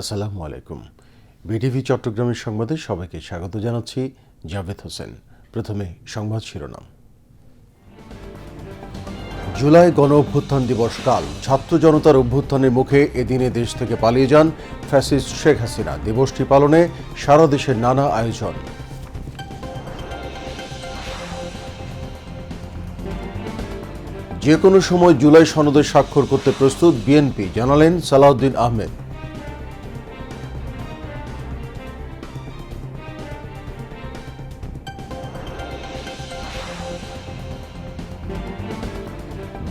আসসালামু আলাইকুম। বিটিভি চট্টগ্রামের সংবাদে সবাইকে স্বাগত জানাচ্ছি জাভেদ হোসেন। প্রথমে সংবাদ শিরোনাম। জুলাই গণ অভ্যুত্থান দিবস কাল। ছাত্র জনতার অভ্যুত্থানের মুখে এদিনে দেশ থেকে পালিয়ে যান ফ্যাসিস্ট শেখ হাসিনা। দিবসটি পালনে সারা দেশের নানা আয়োজন। যে কোনো সময় জুলাই সনদে স্বাক্ষর করতে প্রস্তুত বিএনপি, জানালেন সালাউদ্দিন আহমেদ।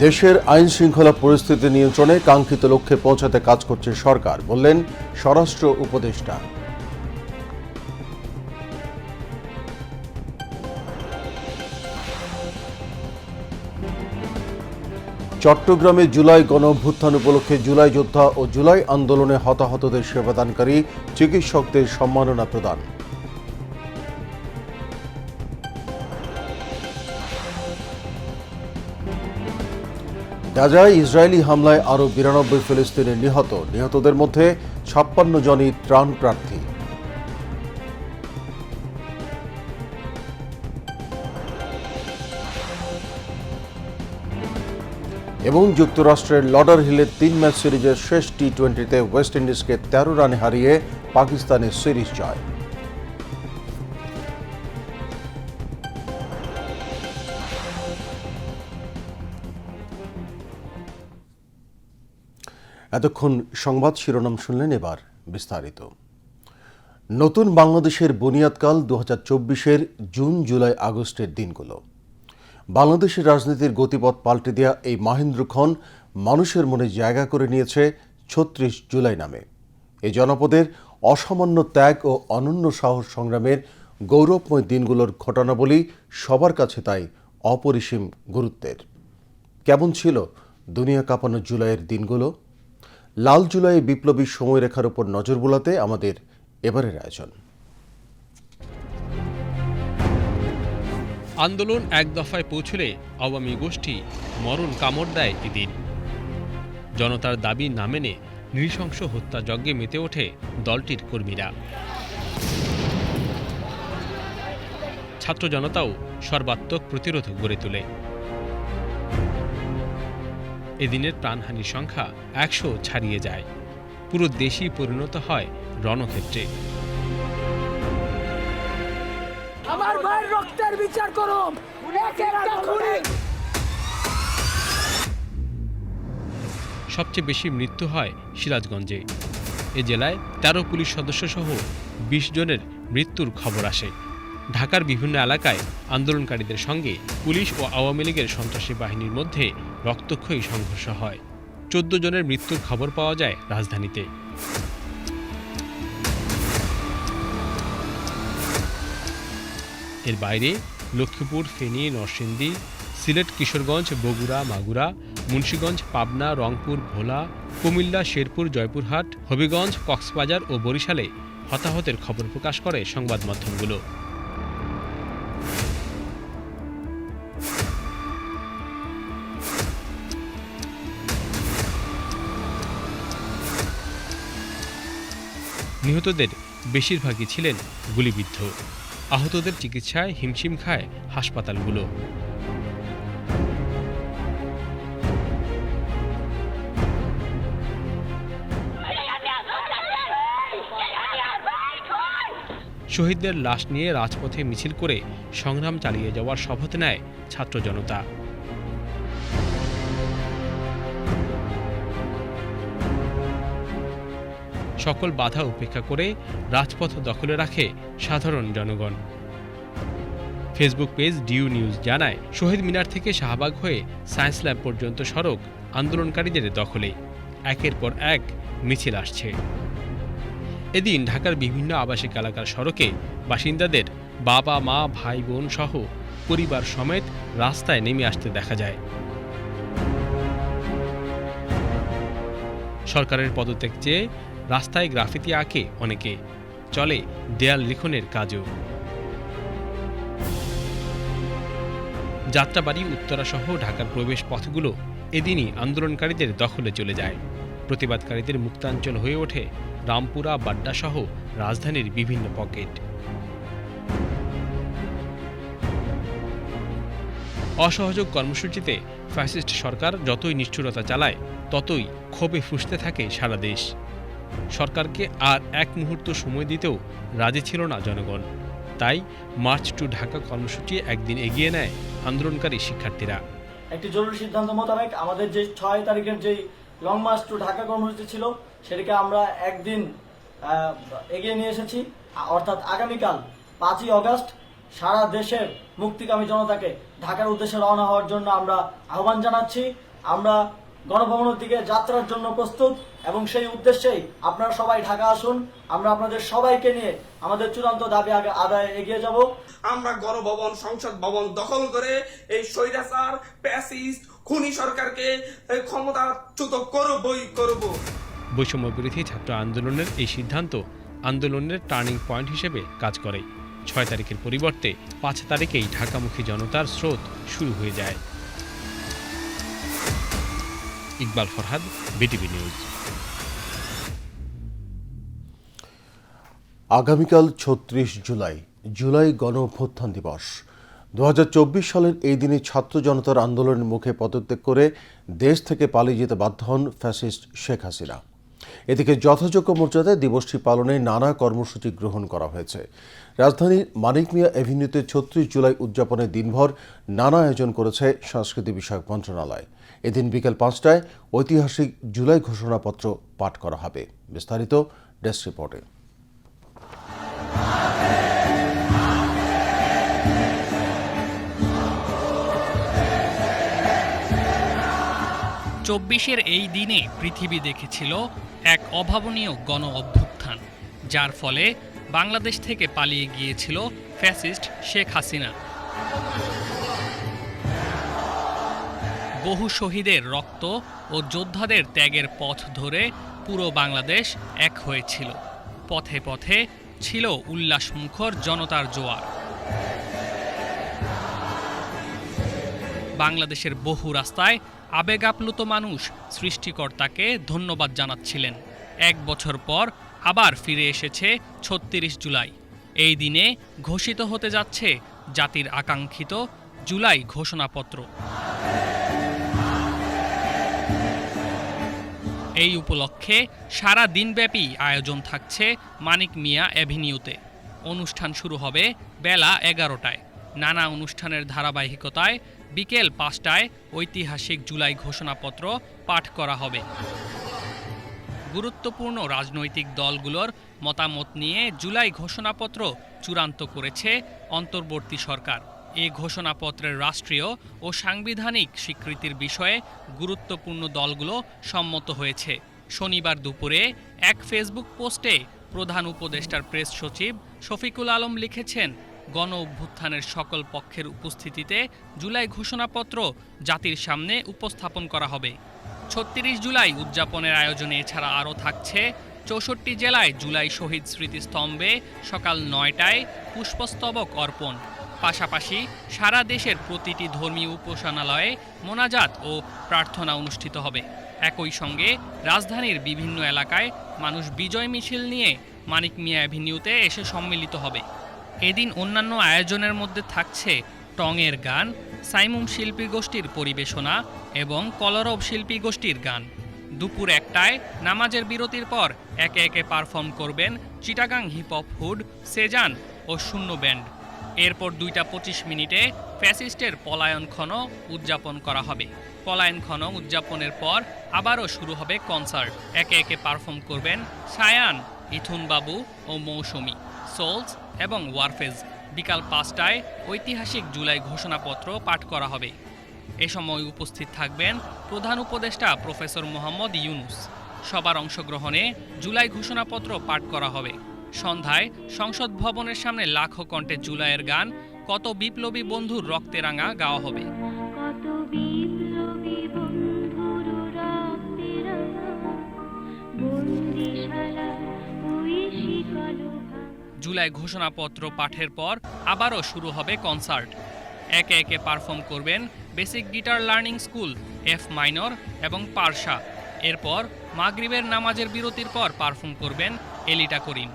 দেশের আইন শৃঙ্খলা পরিস্থিতি নিয়ন্ত্রণে কাঙ্ক্ষিত লক্ষ্যে পৌঁছাতে কাজ করছে সরকার, বললেন স্বরাষ্ট্র উপদেষ্টা। চট্টগ্রামে জুলাই গণ অভ্যুত্থান উপলক্ষে জুলাই যোদ্ধা ও জুলাই আন্দোলনে হতাহতদের সেবাদানকারী চিকিৎসকদের সম্মাননা প্রদান। গাজায় ইসরায়েলি হামলায় আরও বিরানব্বই ফিলিস্তিনি নিহত। নিহতদের মধ্যে ছাপ্পান্ন জনই ত্রাণ প্রার্থী। এবং যুক্তরাষ্ট্রের লডার হিলের তিন ম্যাচ সিরিজের শেষ টি টোয়েন্টিতে ওয়েস্ট ইন্ডিজকে তেরো রানে হারিয়ে পাকিস্তানের সিরিজ জয়। এতক্ষণ সংবাদ শিরোনাম শুনলেন এবার বিস্তারিত। নতুন বাংলাদেশের বুনিয়াদকাল দু হাজার চব্বিশের জুন, জুলাই, আগস্টের দিনগুলো। বাংলাদেশের রাজনীতির গতিপথ পাল্টে দেওয়া এই মাহেন্দ্রক্ষণ মানুষের মনে জায়গা করে নিয়েছে ছত্রিশ জুলাই নামে। এই জনপদের অসামান্য ত্যাগ ও অনন্য সাহস সংগ্রামের গৌরবময় দিনগুলোর ঘটনাবলী সবার কাছে তাই অপরিসীম গুরুত্বের। কেমন ছিল দুনিয়া কাঁপানো জুলাইয়ের দিনগুলো? লাল জুলাই বিপ্লবী সময়রেখার উপর নজর বোলাতে আমাদের এবারের আয়োজন। আন্দোলন এক দফায় পৌঁছলে আওয়ামী গোষ্ঠী মরণ কামড় দেয় এদিন। জনতার দাবি না মেনে নৃশংস হত্যাযজ্ঞে মেতে ওঠে দলটির কর্মীরা। ছাত্র জনতাও সর্বাত্মক প্রতিরোধ গড়ে তোলে। এদিনের প্রাণহানির সংখ্যা একশো ছাড়িয়ে যায়। পুরো দেশই পরিণত হয় রণক্ষেত্রে। আমার রক্তের বিচার করুন। সবচেয়ে বেশি মৃত্যু হয় সিরাজগঞ্জে। এ জেলায় তেরো পুলিশ সদস্য সহ বিশ জনের মৃত্যুর খবর আসে। ঢাকার বিভিন্ন এলাকায় আন্দোলনকারীদের সঙ্গে পুলিশ ও আওয়ামী লীগের সন্ত্রাসী বাহিনীর মধ্যে রক্তক্ষয়ী সংঘর্ষ হয়। চোদ্দ জনের মৃত্যুর খবর পাওয়া যায় রাজধানীতে। এর বাইরে লক্ষ্মীপুর, ফেনী, নরসিংদী, সিলেট, কিশোরগঞ্জ, বগুড়া, মাগুরা, মুন্সীগঞ্জ, পাবনা, রংপুর, ভোলা, কুমিল্লা, শেরপুর, জয়পুরহাট, হবিগঞ্জ, কক্সবাজার ও বরিশালে হতাহতের খবর প্রকাশ করে সংবাদ মাধ্যমগুলো। নিহতদের বেশিরভাগই ছিলেন গুলিবিদ্ধ। আহতদের চিকিৎসায় হিমশিম খায় হাসপাতালগুলো। শহীদদের লাশ নিয়ে রাজপথে মিছিল করে সংগ্রাম চালিয়ে যাওয়ার শপথ নেয় ছাত্র জনতা। সকল বাধা উপেক্ষা করে রাজপথ দখলে রাখে সাধারণ জনগণ। ফেসবুক পেজ ডিউ নিউজ জানায়, শহীদ মিনার থেকে শাহবাগ হয়ে সায়েন্স ল্যাব পর্যন্ত সড়ক আন্দোলনকারীদের দখলে। একের পর এক মিছিল আসছে। এদিন ঢাকার বিভিন্ন আবাসিক এলাকার সড়কে বাসিন্দাদের বাবা, মা, ভাই, বোন সহ পরিবার সমেত রাস্তায় নেমে আসতে দেখা যায়। সরকারের পদত্যাগ চেয়ে রাস্তায় গ্রাফিতি আঁকে অনেকে। চলে দেয়াল লিখনের কাজও। যাত্রাবাড়ি উত্তরাসহ ঢাকার প্রবেশ পথগুলো এদিনই আন্দোলনকারীদের দখলে চলে যায়। প্রতিবাদকারীদের মুক্তাঞ্চল হয়ে ওঠে রামপুরা, বাড্ডা সহ রাজধানীর বিভিন্ন পকেট। অসহযোগ কর্মসূচিতে ফ্যাসিস্ট সরকার যতই নিষ্ঠুরতা চালায়, ততই ক্ষোভে ফুসতে থাকে সারা দেশ। সরকারকে আর এক মুহূর্ত সময় দিতেও রাজি ছিল না জনগণ। তাই মার্চ টু ঢাকা কর্মসূচি একদিন এগিয়ে নেয় আন্দোলনকারী শিক্ষার্থীরা। একটি জরুরি সিদ্ধান্ত মোতাবেক আমাদের যে ছয় তারিখের যে লং মার্চ টু ঢাকা কর্মসূচি ছিল, সেটিকে আমরা একদিন এগিয়ে নিয়ে এসেছি। অর্থাৎ আগামীকাল পাঁচই অগস্ট সারা দেশের মুক্তিকামী জনতাকে ঢাকার উদ্দেশ্যে রওনা হওয়ার জন্য আমরা আহ্বান জানাচ্ছি। আমরা গণভবনের দিকে যাত্রার জন্য প্রস্তুত এবং সেই উদ্দেশ্যেই আপনারা সবাই ঢাকা আসুন। আমরা আপনাদের সবাইকে নিয়ে আমাদের চূড়ান্ত দাবি আগে আদায় এগিয়ে যাব। আমরা গণভবন সংসদ ভবন দখল করে এই স্বৈরাচার প্যাসিস্ট খুনি সরকারকে এই ক্ষমতাচ্যুত করবই করব। বৈষম্য বিরোধী ছাত্র আন্দোলনের এই সিদ্ধান্ত আন্দোলনের টার্নিং পয়েন্ট হিসেবে কাজ করে। ছয় তারিখের পরিবর্তে পাঁচ তারিখেই ঢাকামুখী জনতার স্রোত শুরু হয়ে যায়। Iqbal Farhad, BTV news. আগামীকাল ছত্রিশ জুলাই জুলাই গণ অভ্যুত্থান দিবস। দুহাজার চব্বিশ সালের এই দিনে ছাত্র জনতার আন্দোলনের মুখে পদত্যাগ করে দেশ থেকে পালিয়ে যেতে বাধ্য হন ফ্যাসিস্ট শেখ হাসিনা। এদিকে যথাযোগ্য মর্যাদায় দিবসটি পালনে নানা কর্মসূচি গ্রহণ করা হয়েছে। রাজধানীর মানিক মিয়া এভিনিউতে ছত্রিশ জুলাই উদযাপনের দিনভর নানা আয়োজন করেছে সংস্কৃতি বিষয়ক মন্ত্রণালয়। এদিন বিকেল পাঁচটায় ঐতিহাসিক জুলাই ঘোষণাপত্র পাঠ করা হবে। বিস্তারিত ডেস্ক রিপোর্টে। চব্বিশের এই দিনে পৃথিবী দেখেছিল এক অভাবনীয় গণ অভ্যুত্থান যার ফলে বাংলাদেশ থেকে পালিয়ে গিয়েছিল ফ্যাসিস্ট শেখ হাসিনা। বহু শহীদের রক্ত ও যোদ্ধাদের ত্যাগের পথ ধরে পুরো বাংলাদেশ এক হয়েছিল। পথে পথে ছিল উল্লাসমুখর জনতার জোয়ার। বাংলাদেশের বহু রাস্তায় আবেগ আপ্লুত মানুষ সৃষ্টিকর্তাকে ধন্যবাদ জানাচ্ছিলেন। এক বছর পর আবার ফিরে এসেছে ছত্রিশ জুলাই। এই দিনে ঘোষিত হতে যাচ্ছে জাতির আকাঙ্ক্ষিত জুলাই ঘোষণাপত্র। এই উপলক্ষে সারা দিনব্যাপী আয়োজন থাকছে মানিক মিয়া অ্যাভিনিউতে। অনুষ্ঠান শুরু হবে বেলা এগারোটায়। নানা অনুষ্ঠানের ধারাবাহিকতায় বিকেল পাঁচটায় ঐতিহাসিক জুলাই ঘোষণাপত্র পাঠ করা হবে। গুরুত্বপূর্ণ রাজনৈতিক দলগুলোর মতামত নিয়ে জুলাই ঘোষণাপত্র চূড়ান্ত করেছে অন্তর্বর্তী সরকার। এ ঘোষণাপত্রের রাষ্ট্রীয় ও সাংবিধানিক স্বীকৃতির বিষয়ে গুরুত্বপূর্ণ দলগুলো সম্মত হয়েছে। শনিবার দুপুরে এক ফেসবুক পোস্টে প্রধান উপদেষ্টার প্রেস সচিব শফিকুল আলম লিখেছেন, গণ অভ্যুত্থানের সকল পক্ষের উপস্থিতিতে জুলাই ঘোষণাপত্র জাতির সামনে উপস্থাপন করা হবে। ছত্রিশ জুলাই উদযাপনের আয়োজনে এছাড়া আরও থাকছে, চৌষট্টি জেলায় জুলাই শহীদ স্মৃতিস্তম্ভে সকাল নয়টায় পুষ্পস্তবক অর্পণ। পাশাপাশি সারা দেশের প্রতিটি ধর্মীয় উপাসনালয়ে মোনাজাত ও প্রার্থনা অনুষ্ঠিত হবে। একই সঙ্গে রাজধানীর বিভিন্ন এলাকায় মানুষ বিজয় মিছিল নিয়ে মানিক মিয়া অ্যাভিনিউতে এসে সম্মিলিত হবে। এদিন অন্যান্য আয়োজনের মধ্যে থাকছে টঙের গান, সাইমুম শিল্পী গোষ্ঠীর পরিবেশনা এবং কলরব শিল্পী গোষ্ঠীর গান। দুপুর একটায় নামাজের বিরতির পর একে একে পারফর্ম করবেন Chittagong hip hop hood, Sezan ও শূন্য ব্যান্ড। এরপর দুইটা পঁচিশ মিনিটে ফ্যাসিস্টের পলায়ন ক্ষণ উদযাপন করা হবে। পলায়ন ক্ষণ উদযাপনের পর আবারও শুরু হবে কনসার্ট। একে একে পারফর্ম করবেন সায়ান ইথুন বাবু ও মৌসুমী, সোলস এবং ওয়ারফেজ। বিকাল পাঁচটায় ঐতিহাসিক জুলাই ঘোষণাপত্র পাঠ করা হবে। এ সময় উপস্থিত থাকবেন প্রধান উপদেষ্টা প্রফেসর মোহাম্মদ ইউনুস। সবার অংশগ্রহণে জুলাই ঘোষণাপত্র পাঠ করা হবে। সন্ধ্যায় সংসদ ভবনের সামনে লাখো কণ্ঠে জুলাইয়ের গান কত বিপ্লবী বন্ধুর রক্তে রাঙা গাওয়া হবে। জুলাই ঘোষণাপত্র পাঠের পর আবারও শুরু হবে কনসার্ট। একে একে পারফর্ম করবেন basic guitar learning school F minor এবং পারসা এরপর মাগরিবের নামাজের বিরতির পর পারফর্ম করবেন এলিটা করিম।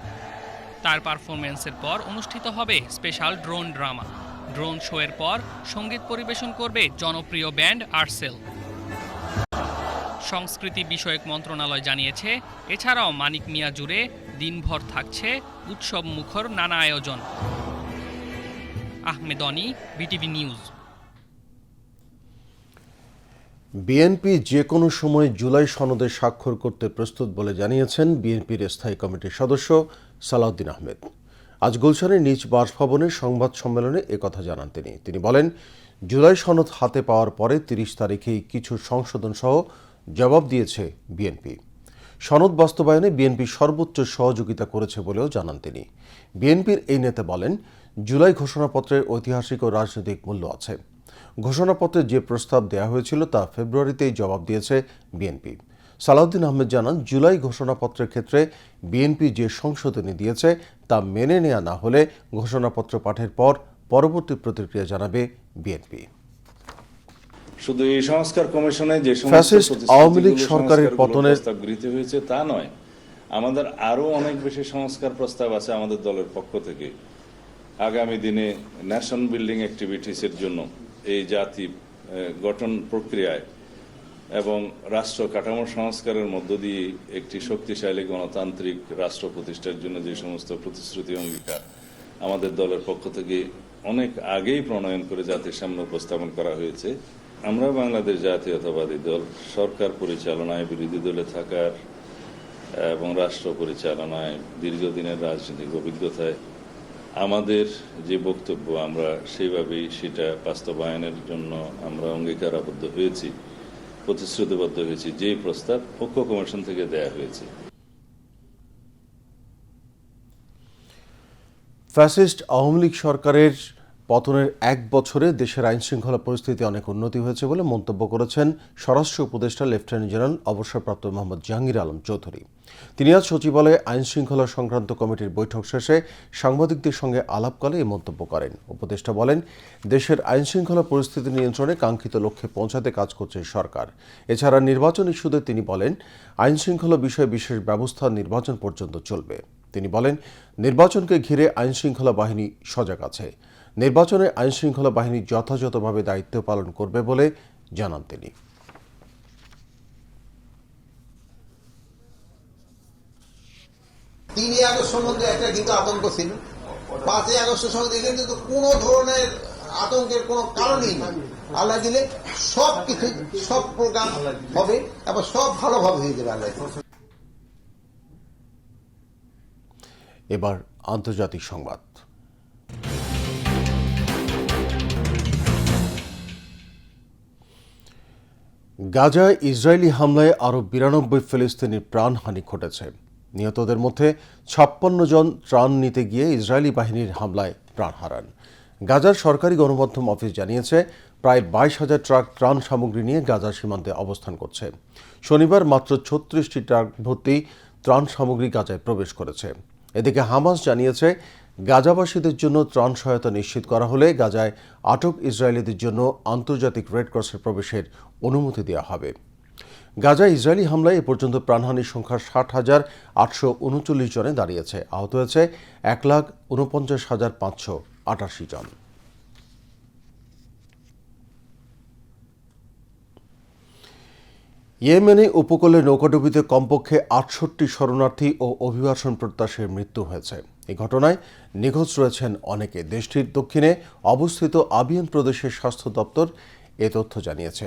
তার পারফরমেন্সের পর অনুষ্ঠিত হবে স্পেশাল ড্রোন ড্রামা। ড্রোন শোয়ের পর সংগীত পরিবেশন করবে জনপ্রিয় ব্যান্ড আর্সেল। সংস্কৃতি বিষয়ক মন্ত্রণালয় জানিয়েছে, এছাড়াও মানিক মিয়া জুড়ে দিনভর থাকছে উৎসব মুখর নানা আয়োজন। Ahmed Oni, BTV news. BNP যে কোনো সময় জুলাই সনদে স্বাক্ষর করতে প্রস্তুত বলে জানিয়েছেন বিএনপির স্থায়ী কমিটির সদস্য সালাউদ্দিন আহমেদ। আজ গুলশানের নিজ বাসভবনে সংবাদ সম্মেলনে একথা জানান তিনি। তিনি বলেন, জুলাই সনদ হাতে পাওয়ার পরে তিরিশ তারিখেই কিছু সংশোধন সহ জবাব দিয়েছে বিএনপি। সনদ বাস্তবায়নে বিএনপি সর্বোচ্চ সহযোগিতা করেছে বলেও জানান তিনি। বিএনপির এই নেতা বলেন, জুলাই ঘোষণাপত্রের ঐতিহাসিক ও রাজনৈতিক মূল্য আছে। ঘোষণাপত্রে যে প্রস্তাব দেওয়া হয়েছিল তা ফেব্রুয়ারিতেই জবাব দিয়েছে বিএনপি। সালাউদ্দিন আহমেদ জানান জুলাই ঘোষণাপত্রের ক্ষেত্রে বিএনপি যে সংশোধনী দিয়েছে তা মেনে নেওয়া না হলে ঘোষণাপত্র পাঠের পর পরবর্তী প্রতিক্রিয়া জানাবে বিএনপি। শুধু এই সংস্কার কমিশনে যে ফ্যাসিস্ট আওয়ামী লীগ সরকারের পতনের- প্রস্তাব গৃহীত হয়েছে তা নয় আমাদের আরও অনেক বেশি সংস্কার প্রস্তাব আছে আমাদের দলের পক্ষ থেকে। আগামী দিনে ন্যাশন বিল্ডিং অ্যাক্টিভিটিস এর জন্য এই জাতি গঠন প্রক্রিয়ায় এবং রাষ্ট্র কাঠামো সংস্কারের মধ্য দিয়ে একটি শক্তিশালী গণতান্ত্রিক রাষ্ট্র প্রতিষ্ঠার জন্য যে সমস্ত প্রতিশ্রুতি অঙ্গীকার আমাদের দলের পক্ষ থেকে অনেক আগেই প্রণয়ন করে জাতির সামনে উপস্থাপন করা হয়েছে। আমরা বাংলাদেশ জাতীয়তাবাদী দল, সরকার পরিচালনায়, বিরোধী দলে থাকার, এবং রাষ্ট্র পরিচালনায় দীর্ঘদিনের রাজনৈতিক অভিজ্ঞতায় আমাদের যে বক্তব্য আমরা সেইভাবেই সেটা বাস্তবায়নের জন্য আমরা অঙ্গীকারাবদ্ধ হয়েছি। প্রতিশ্রুতিবদ্ধ হয়েছি। যে প্রস্তাব ঐক্য কমিশন থেকে দেয়া হয়েছে। ফ্যাসিস্ট আওয়ামী লীগ সরকারের পতনের এক বছরে দেশের আইন শৃঙ্খলা পরিস্থিতি অনেক উন্নতি হয়েছে বলে মন্তব্য করেছেন স্বরাষ্ট্র উপদেষ্টা লেফটেন্যান্ট জেনারেল অবসরপ্রাপ্ত মোহাম্মদ জাহাঙ্গীর আলম চৌধুরী। তিনি আজ সচিবালয়ে আইন শৃঙ্খলা সংক্রান্ত কমিটির বৈঠক শেষে সাংবাদিকদের সঙ্গে আলাপকালে এই মন্তব্য করেন। উপদেষ্টা বলেন, দেশের আইন শৃঙ্খলা পরিস্থিতি নিয়ন্ত্রণে কাঙ্ক্ষিত লক্ষ্যে পৌঁছাতে কাজ করছে সরকার। এছাড়া নির্বাচন ইস্যুতে তিনি বলেন আইন শৃঙ্খলা বিষয়ে বিশেষ ব্যবস্থা নির্বাচন পর্যন্ত চলবে। তিনি বলেন, নির্বাচনকে ঘিরে আইন শৃঙ্খলা বাহিনী সজাগ আছে। নির্বাচনে আইন শৃঙ্খলা বাহিনী যথাযথভাবে দায়িত্ব পালন করবে বলে জানান তিনি। তিনই আগস্ট সম্বন্ধে একটা কিন্তু আতঙ্ক ছিল। পাঁচই আগস্ট সম্বন্ধে এখানে কিন্তু কোনো ধরনের আতঙ্কের কোনো কারণই নেই। আল্লাহ দিলে সব কিছু সব প্রোগ্রাম হবে এবং সব ভালোভাবে হয়ে যাবে আল্লাহ এবার আন্তর্জাতিক সংবাদ। গাজায় ইসরায়েলি হামলায় আরও বিরানব্বই ফিলিস্তিনির প্রাণহানি ঘটেছে। নিহতদের মধ্যে ছাপ্পান্ন জন ত্রাণ নিতে গিয়ে ইসরায়েলি বাহিনীর হামলায় প্রাণ হারান। গাজার সরকারি গণমাধ্যম অফিস জানিয়েছে, প্রায় বাইশ হাজার ট্রাক ত্রাণ সামগ্রী নিয়ে গাজার সীমান্তে অবস্থান করছে। শনিবার মাত্র ছত্রিশটি ট্রাক ভর্তি ত্রাণ সামগ্রী গাজায় প্রবেশ করেছে। এদিকে হামাস জানিয়েছে গাজাবাসীদের জন্য ত্রাণ সহায়তা নিশ্চিত করা হলে গাজায় আটক ইসরায়েলিদের জন্য আন্তর্জাতিক রেড ক্রসের প্রবেশের অনুমতি দেওয়া হবে। গাজায় ইসরায়েলি হামলায় এ পর্যন্ত প্রাণহানির সংখ্যা ষাট হাজার আটশো উনচল্লিশ জনে দাঁড়িয়েছে। আহত হয়েছে এক লাখ উনপঞ্চাশ হাজার পাঁচশো আটাশি জন। ইয়েমেনে উপকূলে নৌকাডুবিতে কমপক্ষে আটষট্টি শরণার্থী ও অভিবাসন প্রত্যাশীর মৃত্যু হয়েছে। এই ঘটনায় নিখোঁজ রয়েছেন অনেকে। দেশটির দক্ষিণে অবস্থিত আবিয়ান প্রদেশের স্বাস্থ্য দপ্তর এ তথ্য জানিয়েছে।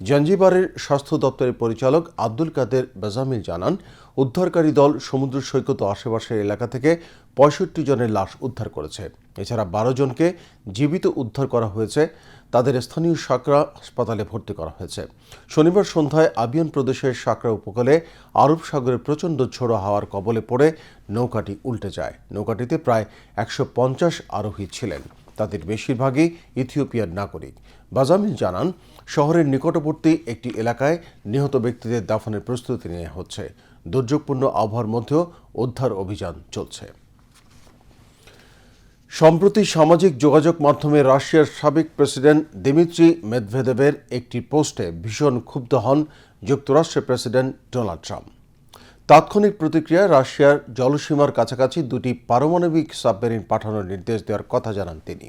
জঞ্জিবারের স্বাস্থ্য দপ্তরের পরিচালক আব্দুল কাদের বেজামিল জানান, উদ্ধারকারী দল সমুদ্র সৈকত আশেপাশের এলাকা থেকে পঁয়ষট্টি জনের লাশ উদ্ধার করেছে। এছাড়া বারো জনকে জীবিত উদ্ধার করা হয়েছে। তাদের স্থানীয় সাকরা হাসপাতালে ভর্তি করা হয়েছে। শনিবার সন্ধ্যায় আবিয়ান প্রদেশের সাকরা উপকূলে আরব সাগরে প্রচণ্ড ঝোড়ো হাওয়ার কবলে পড়ে নৌকাটি উল্টে যায়। নৌকাটিতে প্রায় একশো পঞ্চাশ আরোহী ছিলেন। তাদের বেশিরভাগই ইথিওপিয়ার নাগরিক। বাজামিল জানান, শহরের নিকটবর্তী একটি এলাকায় নিহত ব্যক্তিদের দাফনের প্রস্তুতি নেওয়া হচ্ছে। দুর্যোগপূর্ণ আবহাওয়ার মধ্যেও উদ্ধার অভিযান চলছে। সম্প্রতি সামাজিক যোগাযোগ মাধ্যমে রাশিয়ার সাবেক প্রেসিডেন্ট দিমিত্রি মেদভেদেবের একটি পোস্টে ভীষণ ক্ষুব্ধ হন যুক্তরাষ্ট্রের প্রেসিডেন্ট ডোনাল্ড ট্রাম্প। তাৎক্ষণিক প্রতিক্রিয়ায় রাশিয়ার জলসীমার কাছাকাছি দুটি পারমাণবিক সাবমেরিন পাঠানোর নির্দেশ দেওয়ার কথা জানান তিনি।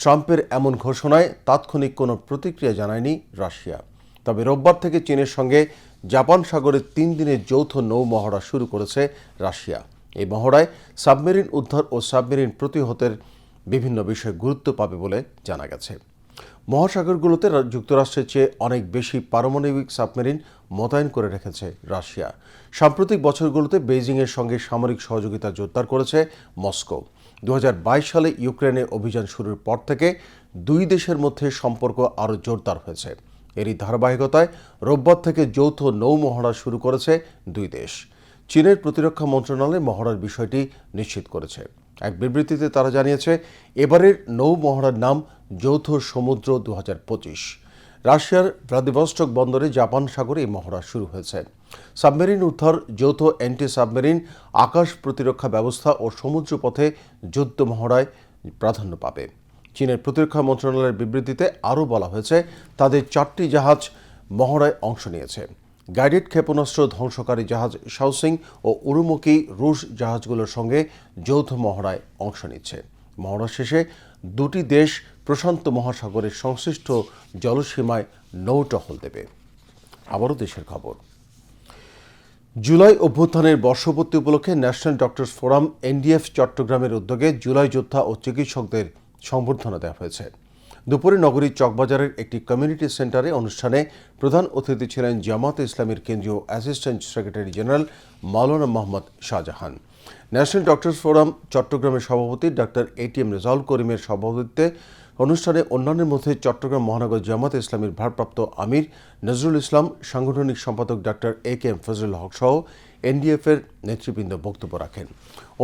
ট্রাম্পের এমন ঘোষণায় তাৎক্ষণিক কোনো প্রতিক্রিয়া জানায়নি রাশিয়া। তবে রোববার থেকে চীনের সঙ্গে জাপান সাগরে তিন দিনের যৌথ নৌ মহড়া শুরু করেছে রাশিয়া। এই মহড়ায় সাবমেরিন উদ্ধার ও সাবমেরিন প্রতিহতের বিভিন্ন বিষয় গুরুত্ব পাবে বলে জানা গেছে। মহাসাগরগুলোতে যুক্তরাষ্ট্রের চেয়ে অনেক বেশি পারমাণবিক সাবমেরিন মোতায়েন করে রেখেছে রাশিয়া। সাম্প্রতিক বছরগুলোতে বেইজিংয়ের সঙ্গে সামরিক সহযোগিতা জোরদার করেছে মস্কো। দু হাজার বাইশ সালে ইউক্রেনে অভিযান শুরুর পর থেকে দুই দেশের মধ্যে সম্পর্ক আরও জোরদার হয়েছে। এরই ধারাবাহিকতায় রোববার থেকে যৌথ নৌ মহড়া শুরু করেছে দুই দেশ। চীনের প্রতিরক্ষা মন্ত্রণালয় মহড়ার বিষয়টি নিশ্চিত করেছে। এক বিবৃতিতে তারা জানিয়েছে, এবারের নৌ মহড়ার নাম যৌথ সমুদ্র দু হাজার পঁচিশ। রাশিয়ার ভ্লাদিভস্টক বন্দরে জাপান সাগরে এই মহড়া শুরু হয়েছে। সাবমেরিন উদ্ধার, যৌথ অ্যান্টি সাবমেরিন আকাশ প্রতিরক্ষা ব্যবস্থা ও সমুদ্রপথে যুদ্ধ মহড়ায় প্রাধান্য পাবে। চীনের প্রতিরক্ষা মন্ত্রণালয়ের বিবৃতিতে আরও বলা হয়েছে, তাদের চারটি জাহাজ মহড়ায় অংশ নিয়েছে। গাইডেড ক্ষেপণাস্ত্র ধ্বংসকারী জাহাজ শাওসিং ও উরুমুখী রুশ জাহাজগুলোর সঙ্গে যৌথ মহড়ায় অংশ নিচ্ছে। মহড়া শেষে দুটি দেশ প্রশান্ত মহাসাগরের সংশ্লিষ্ট জলসীমায় নৌ টহল দেবে। আবারও দেশের খবর। জুলাই অভ্যুত্থানের বর্ষপূর্তি উপলক্ষে ন্যাশনাল ডক্টরস ফোরাম এনডিএফ চট্টগ্রামের উদ্যোগে জুলাই যোদ্ধা ও চিকিৎসকদের সংবর্ধনা দেওয়া হয়েছে। দুপুরে নগরীর চকবাজারের একটি কমিউনিটি সেন্টারে অনুষ্ঠানে প্রধান অতিথি ছিলেন জামাত ইসলামের কেন্দ্রীয় assistant secretary general Maulana Mohammad Shahjahan. National doctors forum চট্টগ্রামের সভাপতি ডাক্তার এটিএম রেজাউল করিমের সভাপতিত্বে অনুষ্ঠানে অন্যান্যের মধ্যে চট্টগ্রাম মহানগর জামাত ইসলামীর ভারপ্রাপ্ত আমির নজরুল ইসলাম, সাংগঠনিক সম্পাদক doctor A K M Fazlul Haque সহ এনডিএফের নেতৃবৃন্দ বক্তব্য রাখেন।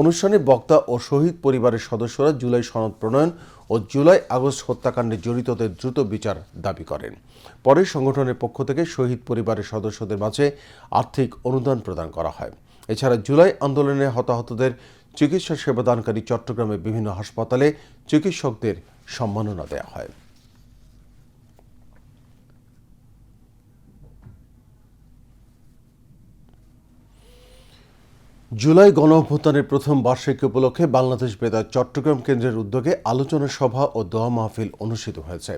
অনুষ্ঠানে বক্তা ও শহীদ পরিবারের সদস্যরা জুলাই সনদ প্রণয়ন ও জুলাই আগস্ট হত্যাকাণ্ডে জড়িতদের দ্রুত বিচার দাবি করেন। পরে সংগঠনের পক্ষ থেকে শহীদ পরিবারের সদস্যদের মাঝে আর্থিক অনুদান প্রদান করা হয়। এছাড়া জুলাই আন্দোলনে হতাহতদের চিকিৎসা সেবাদানকারী চট্টগ্রামের বিভিন্ন হাসপাতালে চিকিৎসকদের সম্মাননা দেওয়া হয়। জুলাই গণ অভ্যুত্থানের প্রথম বার্ষিকী উপলক্ষে বাংলাদেশ বেতার চট্টগ্রাম কেন্দ্রের উদ্যোগে আলোচনা সভা ও দোয়া মাহফিল অনুষ্ঠিত হয়েছে।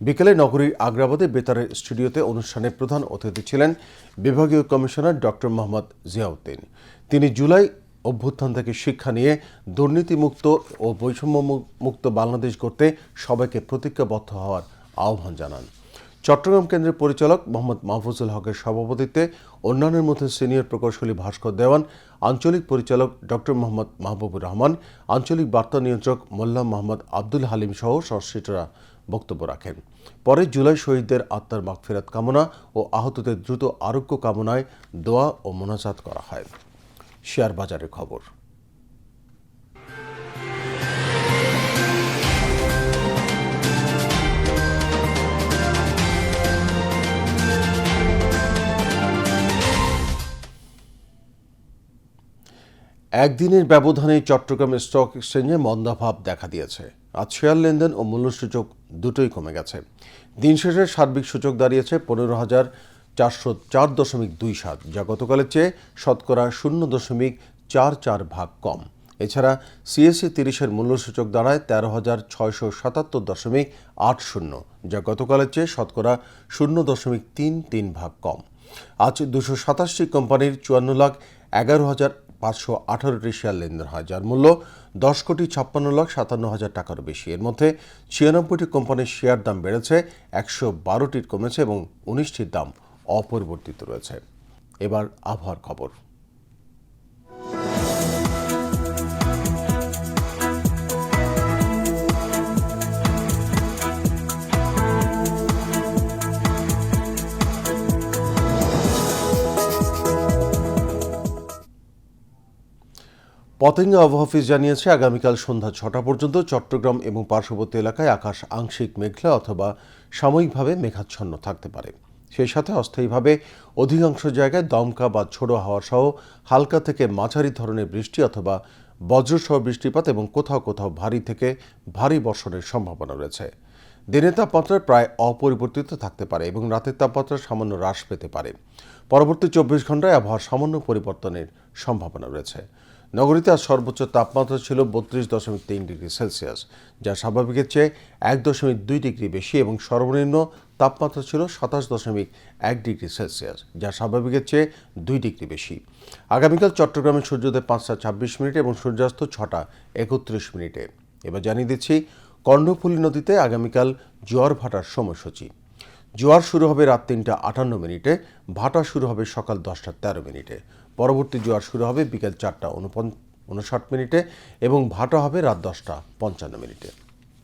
বিকেলে নগরীর আগ্রাবাদে বেতারের স্টুডিওতে অনুষ্ঠানে প্রধান অতিথি ছিলেন বিভাগীয় কমিশনার ডক্টর মোহাম্মদ জিয়াউদ্দিন। তিনি জুলাই অভ্যুত্থান থেকে শিক্ষা নিয়ে দুর্নীতিমুক্ত ও বৈষম্য মুক্ত বাংলাদেশ করতে সবাইকে প্রতিজ্ঞাবদ্ধ হওয়ার আহ্বান জানান। চট্টগ্রাম কেন্দ্রের পরিচালক মোহাম্মদ মাহফুজুল হকের সভাপতিত্বে অন্যান্যের মধ্যে সিনিয়র প্রকৌশলী ভাস্কর দেওয়ান আঞ্চলিক পরিচালক ডক্টর মোহাম্মদ মাহবুবুর রহমান, আঞ্চলিক বার্তা নিয়ন্ত্রক মোল্লা মোহাম্মদ আব্দুল হালিম সহ সংশ্লিষ্টরা বক্তব্য রাখেন। পরে জুলাই শহীদদের আত্মার মাগফেরাত কামনা ও আহতদের দ্রুত আরোগ্য কামনায় দোয়া ও মোনাজাত করা হয়। শেয়ার বাজারের খবর। একদিনের ব্যবধানে চট্টগ্রামের স্টক এক্সচেঞ্জে মন্দাভাব দেখা দিয়েছে। আজ শেয়ার লেনদেন ও মূল্যসূচক দুটোই কমে গেছে। দিন শেষে সার্বিক সূচক দাঁড়িয়েছে পনেরো হাজার চারশো চার দশমিক দুই সাত, যা গতকালের চেয়ে শতকরা শূন্য দশমিক চার চার ভাগ কম। এছাড়া সিএসসি তিরিশের মূল্যসূচক দাঁড়ায় তেরো হাজার ছয়শো সাতাত্তর দশমিক আট শূন্য, যা গতকালের চেয়ে শতকরা শূন্য দশমিক তিন তিন ভাগ কম। আজ দুশো সাতাশটি কোম্পানির চুয়ান্ন লাখ এগারো হাজার পাঁচশো আঠারোটি শেয়ার লেনদেন হয়, যার মূল্য দশ কোটি ছাপ্পান্ন লাখ সাতান্ন হাজার টাকারও বেশি। এর মধ্যে ছিয়ানব্বইটি কোম্পানির শেয়ার দাম বেড়েছে, একশো বারোটির কমেছে এবং উনিশটির দাম অপরিবর্তিত রয়েছে। এবার আবহাওয়ার খবর। পতেঙ্গা আবহাওয়া অফিস জানিয়েছে, আগামীকাল সন্ধ্যা ছটা পর্যন্ত চট্টগ্রাম এবং পার্শ্ববর্তী এলাকায় আকাশ আংশিক মেঘলা অথবা সাময়িকভাবে মেঘাচ্ছন্ন থাকতে পারে। সেই সাথে অস্থায়ীভাবে অধিকাংশ জায়গায় দমকা বা ছোড়ো হাওয়া সহ হালকা থেকে মাঝারি ধরনের বৃষ্টি অথবা বজ্রসহ বৃষ্টিপাত এবং কোথাও কোথাও ভারী থেকে ভারী বর্ষণের সম্ভাবনা রয়েছে। দিনের তাপমাত্রা প্রায় অপরিবর্তিত থাকতে পারে এবং রাতের তাপমাত্রা সামান্য হ্রাস পেতে পারে। পরবর্তী চব্বিশ ঘন্টায় আবহাওয়ার সামান্য পরিবর্তনের সম্ভাবনা রয়েছে। নগরীতে আজ সর্বোচ্চ তাপমাত্রা ছিল বত্রিশ দশমিক তিন ডিগ্রি সেলসিয়াস, যা স্বাভাবিকের চেয়ে এক দশমিক দুই ডিগ্রি বেশি এবং সর্বনিম্ন তাপমাত্রা ছিল সাতাশ দশমিক এক ডিগ্রি সেলসিয়াস, যা স্বাভাবিকের চেয়ে দুই ডিগ্রি বেশি। আগামীকাল চট্টগ্রামে সূর্যোদয় পাঁচটা ছাব্বিশ মিনিটে এবং সূর্যাস্ত ছটা একত্রিশ মিনিটে। এবার জানিয়ে দিচ্ছি, কর্ণফুলী নদীতে আগামীকাল জোয়ার ভাটার সময়সূচি। জোয়ার শুরু হবে রাত তিনটা আটান্ন মিনিটে, ভাটা শুরু হবে সকাল দশটা তেরো মিনিটে। পরবর্তী জোয়ার শুরু হবে বিকেল চারটা উনষাট মিনিটে এবং ভাটা হবে রাত দশটা পঞ্চান্ন মিনিটে।